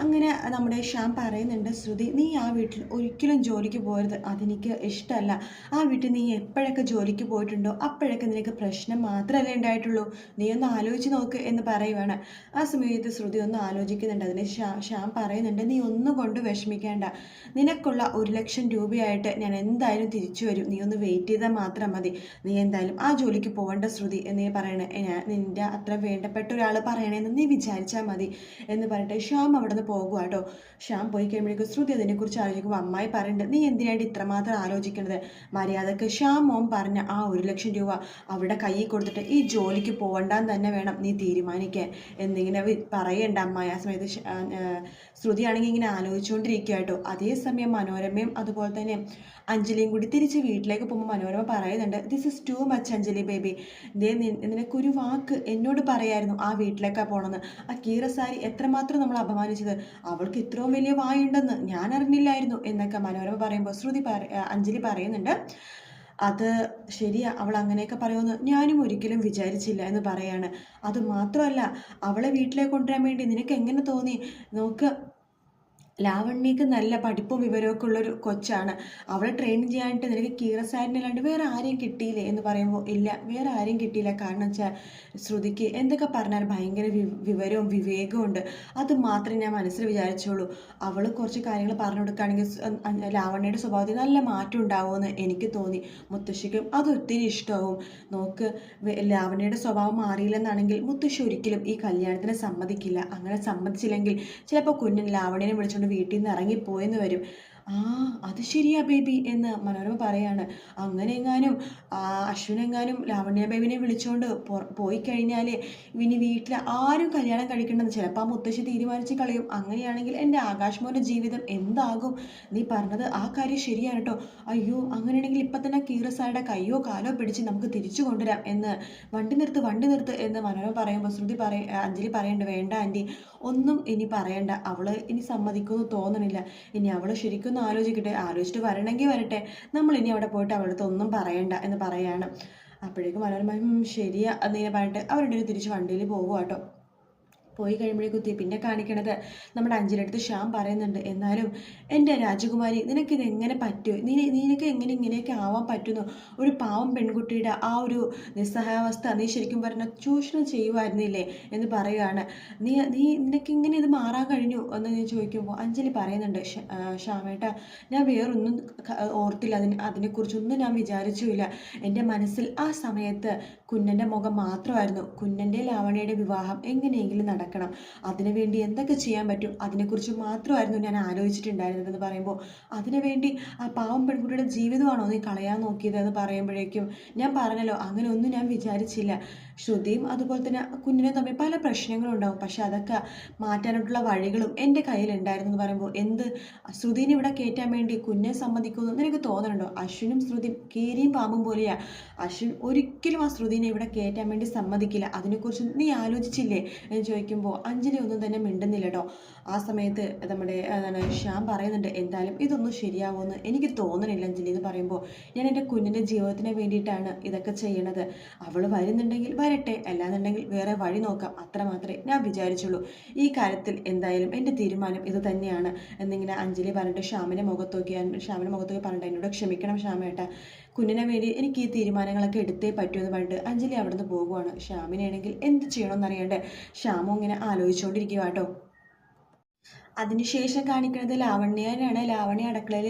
അങ്ങനെ നമ്മുടെ ശ്യാം പറയുന്നുണ്ട് ശ്രുതി നീ ആ വീട്ടിൽ ഒരിക്കലും ജോലിക്ക് പോകരുത് അതെനിക്ക് ഇഷ്ടമല്ല. ആ വീട്ടിൽ നീ എപ്പോഴൊക്കെ ജോലിക്ക് പോയിട്ടുണ്ടോ അപ്പോഴൊക്കെ നിനക്ക് പ്രശ്നം മാത്രമല്ലേ ഉണ്ടായിട്ടുള്ളൂ. നീ ഒന്ന് ആലോചിച്ച് നോക്ക് എന്ന് പറയുവാണ്. ആ സമയത്ത് ശ്രുതി ഒന്ന് ആലോചിക്കുന്നുണ്ട്. അതിന് ശ്യാ പറയുന്നുണ്ട് നീ ഒന്നും കൊണ്ട് വിഷമിക്കേണ്ട. നിനക്കുള്ള ഒരു ലക്ഷം രൂപയായിട്ട് ഞാൻ എന്തായാലും തിരിച്ചു വരും. നീ ഒന്ന് വെയിറ്റ് ചെയ്താൽ മാത്രം മതി. നീ എന്തായാലും ആ ജോലിക്ക് പോകേണ്ട ശ്രുതി എന്ന് പറയണേ. നിന്റെ അത്ര വേണ്ടപ്പെട്ട ഒരാൾ പറയണേന്ന് നീ വിചാരിച്ചാൽ മതി എന്ന് പറഞ്ഞിട്ട് ശ്യാം അവിടെ നിന്ന് പോകുക കേട്ടോ ശ്യാം പോയി കഴിയുമ്പോഴേക്കും ശ്രുതി അതിനെക്കുറിച്ച് ആലോചിക്കുമ്പോൾ അമ്മായി പറയുന്നുണ്ട് നീ എന്തിനായിട്ട് ഇത്രമാത്രം ആലോചിക്കുന്നത് മര്യാദയ്ക്ക് ശ്യാം മോം പറഞ്ഞ ആ ഒരു ലക്ഷം രൂപ അവിടെ കയ്യിൽ കൊടുത്തിട്ട് ഈ ജോലിക്ക് പോകണ്ടാന്ന് തന്നെ വേണം നീ തീരുമാനിക്കാൻ. എന്നിങ്ങനെ പറയേണ്ട അമ്മായി. ആ സമയത്ത് ശ്രുതിയാണെങ്കിൽ ഇങ്ങനെ ആലോചിച്ചുകൊണ്ടിരിക്കുക കേട്ടോ അതേസമയം മനോരമയും അതുപോലെ തന്നെ അഞ്ജലിയും കൂടി തിരിച്ച് വീട്ടിലേക്ക് പോകുമ്പോൾ മനോരമ പറയുന്നുണ്ട് this is too much Anjali baby ദേ നിനക്കൊരു വാക്ക് എന്നോട് പറയായിരുന്നു ആ വീട്ടിലേക്കാണ് പോകണമെന്ന് ആ കീറസാരി എത്രമാത്രം നമ്മൾ അപമാനിച്ചത്. അവൾക്ക് ഇത്രയും വലിയ വായുണ്ടെന്ന് ഞാൻ അറിഞ്ഞില്ലായിരുന്നു എന്നൊക്കെ മനോരമ പറയുമ്പോൾ ശ്രുതി അഞ്ജലി പറയുന്നുണ്ട്. അത് ശരിയാ അവൾ അങ്ങനെയൊക്കെ പറയുമെന്ന് ഞാനും ഒരിക്കലും വിചാരിച്ചില്ല എന്ന് പറയാണ്. അത് മാത്രമല്ല അവളെ വീട്ടിലേക്ക് കൊണ്ടുവരാൻ വേണ്ടി നിനക്ക് എങ്ങനെ തോന്നി? നോക്ക് ലാവണ്യക്ക് നല്ല പഠിപ്പും വിവരമൊക്കെ ഉള്ളൊരു കൊച്ചാണ്. അവളെ ട്രെയിൻ ചെയ്യാനായിട്ട് നിനക്ക് കീറസാരിനല്ലാണ്ട് വേറെ ആരെയും കിട്ടിയില്ലേ എന്ന് പറയുമ്പോൾ ഇല്ല വേറെ ആരെയും കിട്ടിയില്ല. കാരണം വെച്ചാൽ ശ്രുതിക്ക് എന്തൊക്കെ പറഞ്ഞാൽ ഭയങ്കര വിവരവും വിവേകവും ഉണ്ട്. അത് മാത്രമേ ഞാൻ മനസ്സിൽ വിചാരിച്ചുള്ളൂ. അവൾ കുറച്ച് കാര്യങ്ങൾ പറഞ്ഞു കൊടുക്കുകയാണെങ്കിൽ ലാവണ്യയുടെ സ്വഭാവത്തിൽ നല്ല മാറ്റം ഉണ്ടാവുമെന്ന് എനിക്ക് തോന്നി. മുത്തശ്ശിക്കും അത് ഒത്തിരി ഇഷ്ടമാവും നോക്ക് ലാവണ്യയുടെ സ്വഭാവം മാറിയില്ലെന്നാണെങ്കിൽ മുത്തശ്ശി ഒരിക്കലും ഈ കല്യാണത്തിന് സമ്മതിക്കില്ല. അങ്ങനെ സമ്മതിച്ചില്ലെങ്കിൽ ചിലപ്പോൾ കുഞ്ഞിന് ലാവണ്യനെ വീട്ടിൽ നിന്ന് ഇറങ്ങിപ്പോയെന്ന് വരും. ആ അത് ശരിയാ ബേബി എന്ന് മനോരമ പറയാണ്. അങ്ങനെ എങ്ങാനും അശ്വിനെങ്ങാനും ലാവണ്യ ബേബിനെ വിളിച്ചുകൊണ്ട് പോയി കഴിഞ്ഞാൽ ഇനി വീട്ടിൽ ആരും കല്യാണം കഴിക്കണമെന്ന് ചിലപ്പോൾ ആ മുത്തശ്ശി തീരുമാനിച്ച് കളയും. അങ്ങനെയാണെങ്കിൽ എന്റെ ആകാശ് മോന്റെ ജീവിതം എന്താകും? നീ പറഞ്ഞത് ആ കാര്യം ശരിയാണ് കേട്ടോ അയ്യോ അങ്ങനെയാണെങ്കിൽ ഇപ്പം തന്നെ കീറസായുടെ കയ്യോ കാലോ പിടിച്ച് നമുക്ക് തിരിച്ചു കൊണ്ടുവരാം എന്ന് വണ്ടി നിർത്ത് വണ്ടി നിർത്ത് എന്ന് മനോരമ പറയുമ്പോൾ ശ്രുതി പറ അഞ്ജലി പറയണ്ട വേണ്ട ആന്റി ഒന്നും ഇനി പറയണ്ട. അവൾ ഇനി സമ്മതിക്കുമെന്ന് തോന്നണില്ല. ഇനി അവൾ ശരിക്കും ഒന്ന് ആലോചിക്കട്ടെ ആലോചിച്ചിട്ട് വരണമെങ്കിൽ വരട്ടെ. നമ്മൾ ഇനി അവിടെ പോയിട്ട് അവളുടെ ഒന്നും പറയണ്ട എന്ന് പറയാണ്. അപ്പോഴേക്കും മനോരമ "ഉം, ശരിയാ എന്നിങ്ങനെ പറഞ്ഞിട്ട് അവരുടെ തിരിച്ച് വണ്ടിയിൽ പോകുക കേട്ടോ പോയി കഴിയുമ്പോഴേക്കും പിന്നെ കാണിക്കണത് നമ്മുടെ അഞ്ചിനടുത്ത് ശ്യാം പറയുന്നുണ്ട്. എന്നാലും എന്റെ രാജകുമാരി നിനക്കിത് എങ്ങനെ പറ്റൂ? നീ നിനക്ക് എങ്ങനെ ഇങ്ങനെയൊക്കെ ആവാൻ പറ്റുന്നു? ഒരു പാവം പെൺകുട്ടിയുടെ ആ ഒരു നിസ്സഹായാവസ്ഥ നീ ശരിക്കും പറഞ്ഞാൽ ചൂഷണം ചെയ്യുമായിരുന്നില്ലേ എന്ന് പറയുകയാണ് നീ നീ നിനക്ക് ഇങ്ങനെ ഇത് മാറാൻ കഴിഞ്ഞു എന്ന് ഞാൻ ചോദിക്കുമ്പോൾ അഞ്ജലി പറയുന്നുണ്ട് "ശ്യ- ശ്യാമേട്ട ഞാൻ വേറൊന്നും ഓർത്തില്ല. അതിന് അതിനെക്കുറിച്ചൊന്നും ഞാൻ വിചാരിച്ചുമില്ല. എന്റെ മനസ്സിൽ ആ സമയത്ത് കുഞ്ഞന്റെ മുഖം മാത്രമായിരുന്നു. കുഞ്ഞന്റെ ലാവണയുടെ വിവാഹം എങ്ങനെയെങ്കിലും നടക്കണം. അതിനുവേണ്ടി എന്തൊക്കെ ചെയ്യാൻ പറ്റും? അതിനെക്കുറിച്ച് മാത്രമായിരുന്നു ഞാൻ ആലോചിച്ചിട്ടുണ്ടായിരുന്നത് എന്ന് പറയുമ്പോൾ അതിനുവേണ്ടി ആ പാവം പെൺകുട്ടിയുടെ ജീവിതമാണോ നീ കളയാൻ നോക്കിയത് എന്ന് പറയുമ്പോഴേക്കും ഞാൻ പറഞ്ഞല്ലോ അങ്ങനെ ഒന്നും ഞാൻ വിചാരിച്ചില്ല. ശ്രുതിയും അതുപോലെ തന്നെ കുഞ്ഞിനും തമ്മിൽ പല പ്രശ്നങ്ങളും ഉണ്ടാവും. പക്ഷെ അതൊക്കെ മാറ്റാനായിട്ടുള്ള വഴികളും എന്റെ കയ്യിലുണ്ടായിരുന്നു എന്ന് പറയുമ്പോൾ എന്ത്? ശ്രുതിനെ ഇവിടെ കയറ്റാൻ വേണ്ടി കുഞ്ഞെ സമ്മതിക്കുമെന്ന് നിനക്ക് തോന്നുന്നുണ്ടോ അശ്വിനും ശ്രുതിയും കീരിയും പാമ്പും പോലെയാ. അശ്വിൻ ഒരിക്കലും ആ ശ്രുതിനെ ഇവിടെ കയറ്റാൻ വേണ്ടി സമ്മതിക്കില്ല. അതിനെക്കുറിച്ച് നീ ആലോചിച്ചില്ലേ? എന്ന് ചോദിക്കുമ്പോൾ അഞ്ജലി ഒന്നും തന്നെ മിണ്ടുന്നില്ല കേട്ടോ ആ സമയത്ത് നമ്മുടെ എന്താണ് ശ്യാം പറയുന്നുണ്ട് എന്തായാലും ഇതൊന്നും ശരിയാവുമെന്ന് എനിക്ക് തോന്നണില്ല അഞ്ജലി എന്ന് പറയുമ്പോൾ ഞാൻ എന്റെ കുഞ്ഞിന്റെ ജീവിതത്തിന് വേണ്ടിയിട്ടാണ് ഇതൊക്കെ ചെയ്യണത്. അവൾ വരുന്നുണ്ടെങ്കിൽ വരട്ടെ. അല്ലാന്നുണ്ടെങ്കിൽ വേറെ വഴി നോക്കാം. അത്ര മാത്രമേ ഞാൻ വിചാരിച്ചുള്ളൂ. ഈ കാര്യത്തിൽ എന്തായാലും എന്റെ തീരുമാനം ഇത് തന്നെയാണ്. എന്നിങ്ങനെ അഞ്ജലി പറഞ്ഞിട്ട് ശ്യാമിന്റെ മുഖത്ത് നോക്കി ശ്യാമിന്റെ മുഖത്ത് പറഞ്ഞിട്ട് എന്നോട് ക്ഷമിക്കണം ശ്യാമേട്ട. കുഞ്ഞിനെ വേണ്ടി എനിക്ക് ഈ തീരുമാനങ്ങളൊക്കെ എടുത്തേ പറ്റൂ എന്ന് പറഞ്ഞിട്ട് അഞ്ജലി അവിടെ നിന്ന് പോകുവാണ്. ശ്യാമിനാണെങ്കിൽ എന്ത് ചെയ്യണമെന്നറിയാണ്ട് ശ്യാമു ഇങ്ങനെ ആലോചിച്ചുകൊണ്ടിരിക്കുക കേട്ടോ അതിനുശേഷം കാണിക്കുന്നത് ലാവണ്യനാണ്. ലാവണ്യ അടുക്കളയിൽ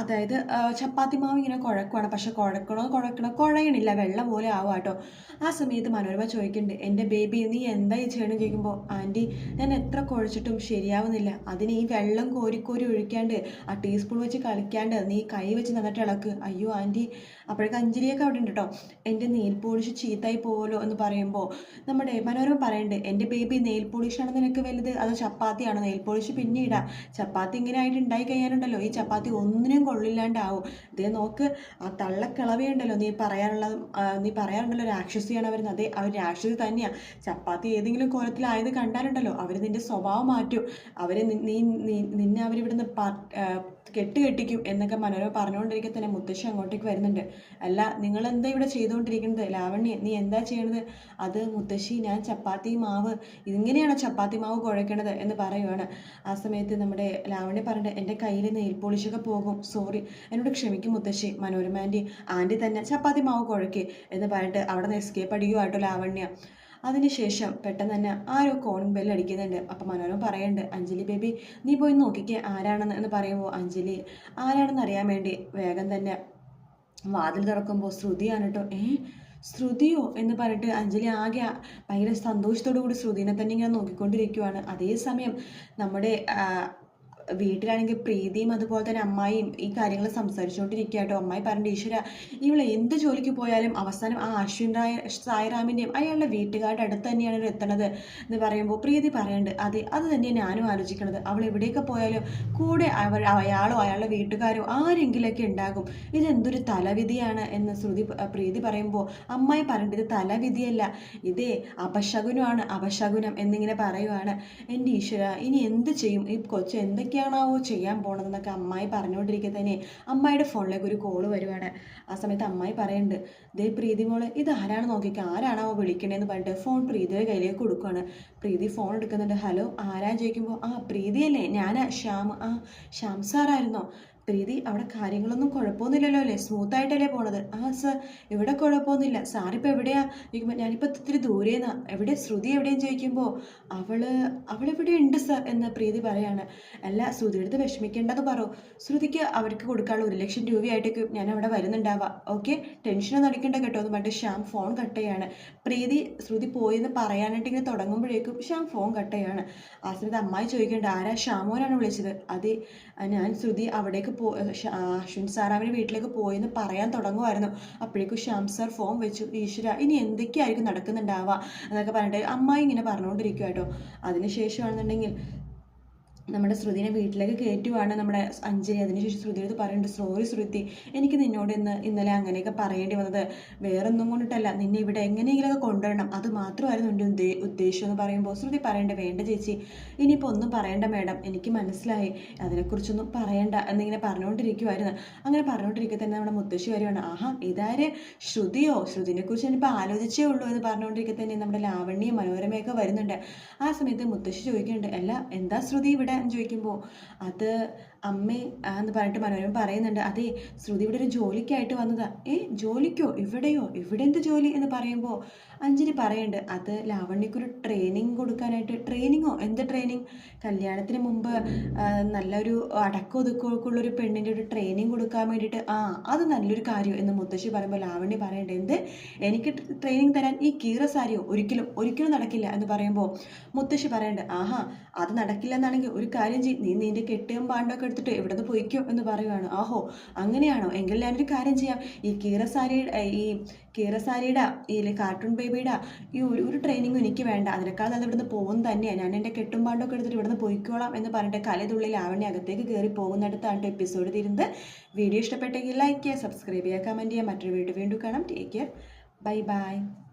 അതായത് ചപ്പാത്തി മാവ് ഇങ്ങനെ കുഴക്കുവാണ്. പക്ഷെ കുഴക്കണോ കുഴക്കണോ കുഴയണില്ല. വെള്ളം പോലെ ആവുക കേട്ടോ. ആ സമയത്ത് മനോരമ ചോദിക്കുന്നുണ്ട് എന്റെ ബേബി നീ എന്താ ഈ ചെയ്യണം ചോദിക്കുമ്പോൾ ആന്റി ഞാൻ എത്ര കുഴച്ചിട്ടും ശരിയാവുന്നില്ല. അതിന് ഈ വെള്ളം കോരി കോരി ഒഴിക്കാണ്ട് ആ ടീസ്പൂൺ വെച്ച് കളിക്കാണ്ട് നീ കൈ വെച്ച് നന്നിട്ട് ഇളക്ക്. അയ്യോ ആന്റി അപ്പോഴേക്ക് അഞ്ചലിയൊക്കെ അവിടെ ഉണ്ട് കേട്ടോ. എന്റെ നെയിൽ പോളിഷ് ചീത്തായി പോവല്ലോ എന്ന് പറയുമ്പോൾ നമ്മുടെ മനോരമ പറയണ്ട് എന്റെ ബേബി നെയിൽ പോളിഷാണ് നിനക്ക് വലുത്? അതോ ചപ്പാത്തിയാണ്? നെയിൽ പോളിഷ് പിന്നെ ഇടാം. ചപ്പാത്തി ഇങ്ങനെ ആയിട്ട് ഉണ്ടായി കഴിയാനുണ്ടല്ലോ ഈ ചപ്പാത്തി ഒന്നിനും കൊള്ളില്ലാണ്ടാവും. ഇതേ നോക്ക് ആ തള്ളക്കിളവിയുണ്ടല്ലോ. നീ പറയാനുള്ള നീ പറയാറുണ്ടല്ലോ രാക്ഷസിയാണ് അവർ അതെ അവർ രാക്ഷസി തന്നെയാണ് ചപ്പാത്തി ഏതെങ്കിലും കോലത്തിലായത് കണ്ടാലുണ്ടല്ലോ. അവർ നിന്റെ സ്വഭാവം മാറ്റും. അവർ നീ നിന്നെ അവരിവിടുന്ന് കെട്ട് കെട്ടിക്കും എന്നൊക്കെ മനോരമ പറഞ്ഞുകൊണ്ടിരിക്കെ തന്നെ മുത്തശ്ശി അങ്ങോട്ടേക്ക് വരുന്നുണ്ട്. അല്ല നിങ്ങൾ എന്താ ഇവിടെ ചെയ്തുകൊണ്ടിരിക്കുന്നത്? ലാവണ്യ നീ എന്താ ചെയ്യണത്? അത് മുത്തശ്ശി ഞാൻ ചപ്പാത്തി മാവ്. ഇങ്ങനെയാണ് ചപ്പാത്തി മാവ് കുഴക്കണത് എന്ന് പറയുവാണ്. ആ സമയത്ത് നമ്മുടെ ലാവണ്യ പറഞ്ഞിട്ട് എന്റെ കയ്യിൽ നെയിൽ പോളിഷൊക്കെ പോകും. സോറി. എന്നോട് ക്ഷമിക്കും മുത്തശ്ശി മനോരമ ആന്റി ആന്റി തന്നെ ചപ്പാത്തി മാവ് കുഴക്കേ എന്ന് പറഞ്ഞിട്ട് അവിടെ നിന്ന് എസ്കേപ്പ് അടിക്കുമായിട്ടോ ലാവണ്യ. അതിനുശേഷം പെട്ടെന്ന് തന്നെ ആരോ കോളിംഗ് ബെല്ല് അടിക്കുന്നുണ്ട്. അപ്പം മനോരമ പറയുന്നുണ്ട് അഞ്ജലി ബേബി നീ പോയി നോക്കിക്കേ ആരാണെന്ന് എന്ന് പറയുമ്പോൾ അഞ്ജലി? ആരാണെന്ന് അറിയാൻ വേണ്ടി വേഗം തന്നെ വാതിൽ തുറക്കുമ്പോൾ ശ്രുതിയാണ് കേട്ടോ ഏ? ശ്രുതിയോ? എന്ന് പറഞ്ഞിട്ട് അഞ്ജലി ആകെ ഭയങ്കര സന്തോഷത്തോടു കൂടി ശ്രുതിനെ തന്നെ ഇങ്ങനെ നോക്കിക്കൊണ്ടിരിക്കുവാണ്. അതേസമയം നമ്മുടെ വീട്ടിലാണെങ്കിൽ പ്രീതിയും അതുപോലെ തന്നെ അമ്മായിയും ഈ കാര്യങ്ങൾ സംസാരിച്ചുകൊണ്ടിരിക്കുക കേട്ടോ അമ്മായി പറഞ്ഞിട്ട് ഈശ്വര ഇവൾ എന്ത് ജോലിക്ക് പോയാലും അവസാനം ആ അശ്വിൻ റായ സായിറാമിന്റെയും അയാളുടെ വീട്ടുകാരുടെ അടുത്ത് തന്നെയാണ് ഇവർ എത്തണത് എന്ന് പറയുമ്പോൾ പ്രീതി പറയുന്നുണ്ട് അതെ അത് തന്നെയാണ് ഞാനും ആലോചിക്കണത്. അവൾ എവിടെയൊക്കെ പോയാലും കൂടെ അവർ അയാളോ അയാളുടെ വീട്ടുകാരോ ആരെങ്കിലൊക്കെ ഉണ്ടാകും. ഇതെന്തൊരു തലവിധിയാണ് എന്ന് ശ്രുതി പ്രീതി പറയുമ്പോൾ അമ്മായി പറഞ്ഞിട്ട് ഇത് തലവിധിയല്ല ഇതേ അപശകുനമാണ് അപശകുനം എന്നിങ്ങനെ പറയുവാണ്. എന്റെ ഈശ്വര ഇനി എന്ത് ചെയ്യും? ഈ കൊച്ചു എന്തൊക്കെയാണാവോ ചെയ്യാൻ പോണതെന്നൊക്കെ അമ്മായി പറഞ്ഞുകൊണ്ടിരിക്കുക തന്നെ അമ്മായിയുടെ ഫോണിലേക്ക് ഒരു കോൾ വരുവാണ്. ആ സമയത്ത് അമ്മായി പറയുന്നുണ്ട് ദേ പ്രീതി മോൾ ഇത് ആരാണ് നോക്കിക്കുക ആരാണാവോ വിളിക്കണേന്ന് പറഞ്ഞിട്ട് ഫോൺ പ്രീതിയുടെ കയ്യിലേക്ക് കൊടുക്കുകയാണ് പ്രീതി ഫോൺ എടുക്കുന്നുണ്ട്. ഹലോ ആരാ ചോദിക്കുമ്പോൾ ആ പ്രീതിയല്ലേ ഞാനാ ശ്യാം. ആ ശ്യാം സാറായിരുന്നോ പ്രീതി അവിടെ കാര്യങ്ങളൊന്നും കുഴപ്പമൊന്നുമില്ലല്ലോ അല്ലേ? സ്മൂത്ത് ആയിട്ടല്ലേ പോണത്? ആ സർ ഇവിടെ കുഴപ്പമൊന്നുമില്ല. സാറിപ്പോൾ എവിടെയാ? ഞാനിപ്പോൾ ഇത്തിരി ദൂരേന്നാ. എവിടെ? ശ്രുതി എവിടെയും ചോദിക്കുമ്പോൾ അവൾ അവളെവിടെ ഉണ്ട് സർ എന്ന് പ്രീതി പറയാണ്. അല്ല ശ്രുതിയുടെ അടുത്ത് വിഷമിക്കേണ്ടെന്ന് പറയൂ ശ്രുതിക്ക് അവർക്ക് കൊടുക്കാനുള്ള ഒരു ലക്ഷം രൂപയായിട്ടേക്ക് ഞാൻ അവിടെ വരുന്നുണ്ടാവാം ഓക്കെ ടെൻഷനൊന്നും അടിക്കണ്ട കേട്ടോ. എന്ന് പറഞ്ഞിട്ട് ശ്യാം ഫോൺ കട്ട് ചെയ്യാണ്. പ്രീതി ശ്രുതി പോയെന്ന് പറയാനായിട്ട് ഇങ്ങനെ തുടങ്ങുമ്പോഴേക്കും ശ്യാം ഫോൺ കട്ട് ചെയ്യാണ്. ആ സമയത്ത് അമ്മായി ചോദിക്കേണ്ട ആരാ? ശ്യാമോനാണ് വിളിച്ചത്? അതെ ഞാൻ ശ്രുതി അവിടേക്ക് പോ അശ്വിൻ സാർ സാറാവിന്റെ വീട്ടിലേക്ക് പോയെന്ന് പറയാൻ തുടങ്ങുമായിരുന്നു. അപ്പോഴേക്കും ശ്യാം സാർ ഫോം വെച്ചു ഈശ്വര ഇനി എന്തൊക്കെയായിരിക്കും നടക്കുന്നുണ്ടാവുക? എന്നൊക്കെ പറഞ്ഞിട്ട് അമ്മായി ഇങ്ങനെ പറഞ്ഞുകൊണ്ടിരിക്കുക അതിനുശേഷമാണെന്നുണ്ടെങ്കിൽ നമ്മുടെ ശ്രുതിനെ വീട്ടിലേക്ക് കയറ്റുവാണ് നമ്മുടെ അഞ്ജലി. അതിനുശേഷം ശ്രുതിയോട് പറയുന്നുണ്ട് സോറി ശ്രുതി എനിക്ക് നിന്നോട് ഇന്ന് ഇന്നലെ അങ്ങനെയൊക്കെ പറയേണ്ടി വന്നത്. വേറൊന്നും കൊണ്ടിട്ടല്ല. നിന്നെ ഇവിടെ എങ്ങനെയെങ്കിലുമൊക്കെ കൊണ്ടുവരണം. അത് മാത്രമായിരുന്നു എന്റെ ഉദ്ദേ ഉദ്ദേശം എന്ന് പറയുമ്പോൾ ശ്രുതി പറയണ്ട വേണ്ട ചേച്ചി ഇനിയിപ്പോൾ ഒന്നും പറയണ്ട മേഡം. എനിക്ക് മനസ്സിലായി. അതിനെക്കുറിച്ചൊന്നും പറയണ്ട എന്നിങ്ങനെ പറഞ്ഞുകൊണ്ടിരിക്കുമായിരുന്നു അങ്ങനെ പറഞ്ഞുകൊണ്ടിരിക്കുക തന്നെ നമ്മുടെ മുത്തശ്ശി വരുവാണ് ആഹാ ഇതാര്? ശ്രുതിയോ? ശ്രുതിനെക്കുറിച്ച് ഞാനിപ്പോൾ ആലോചിച്ചേ ഉള്ളൂ എന്ന് പറഞ്ഞുകൊണ്ടിരിക്കുക തന്നെ നമ്മുടെ ലാവണ്യ മനോരമയൊക്കെ വരുന്നുണ്ട്. ആ സമയത്ത് മുത്തശ്ശി ചോദിക്കുന്നുണ്ട് അല്ല എന്താ ശ്രുതി ഇവിടെ? എന്ന് ചോദിക്കുമ്പോൾ അത് അമ്മേ എന്ന് പറഞ്ഞിട്ട് മനോരമ പറയുന്നുണ്ട് അതെ ശ്രുതി ഇവിടെ ഒരു ജോലിക്കായിട്ട് വന്നതാ. ഏ ജോലിക്കോ? ഇവിടെയോ ഇവിടെ എന്ത് ജോലി? എന്ന് പറയുമ്പോൾ അഞ്ജലി പറയുന്നുണ്ട് അത് ലാവണ്യക്കൊരു ട്രെയിനിങ് കൊടുക്കാനായിട്ട്. ട്രെയിനിങ്ങോ എന്ത് ട്രെയിനിങ് കല്യാണത്തിന് മുമ്പ് നല്ലൊരു അടക്കം ഒരു പെണ്ണിന്റെ ഒരു ട്രെയിനിങ് കൊടുക്കാൻ വേണ്ടിയിട്ട്. ആ അത് നല്ലൊരു കാര്യം? എന്ന് മുത്തശ്ശി പറയുമ്പോൾ ലാവണ്യ പറയണ്ടേ എന്ത്? എനിക്ക് ട്രെയിനിങ് തരാൻ ഈ കീറ സാരിയോ? ഒരിക്കലും ഒരിക്കലും നടക്കില്ല. എന്ന് പറയുമ്പോൾ മുത്തശ്ശി പറയണ്ട് ആഹാ അത് നടക്കില്ല എന്നാണെങ്കിൽ ഒരു കാര്യം ചെയ്യും നീ നിന്റെ കെട്ടിയും പാണ്ടൊക്കെ എടുത്തിട്ട് ഇവിടെ നിന്ന് പൊയ്ക്കോ എന്ന് പറയുവാണ്. ആഹോ അങ്ങനെയാണോ? എങ്കിൽ ഞാനൊരു കാര്യം ചെയ്യാം. ഈ കീറസാരിയുടെ ഈ കീറസാരിയുടെ ഈ കാർട്ടൂൺ ബേബിയുടെ ഈ ഒരു ഒരു ട്രെയിനിങ്ങും എനിക്ക് വേണ്ട. അതിനേക്കാൾ നല്ല ഇവിടുന്ന് പോകും തന്നെയാണ് ഞാൻ എന്റെ കെട്ടും പാണ്ടൊക്കെ എടുത്തിട്ട് ഇവിടുന്ന് പൊയ്ക്കോളാം എന്ന് പറഞ്ഞിട്ട് കലതുള്ളിൽ ആവണി അകത്തേക്ക് കയറി പോകുന്നിടത്താണ് എപ്പിസോഡ് തീരുന്നത്. വീഡിയോ ഇഷ്ടപ്പെട്ടെങ്കിൽ ലൈക്ക് ചെയ്യുക സബ്സ്ക്രൈബ് ചെയ്യുക കമന്റ് ചെയ്യുക. മറ്റൊരു വീഡിയോ വീണ്ടും കാണാം. Take care bye bye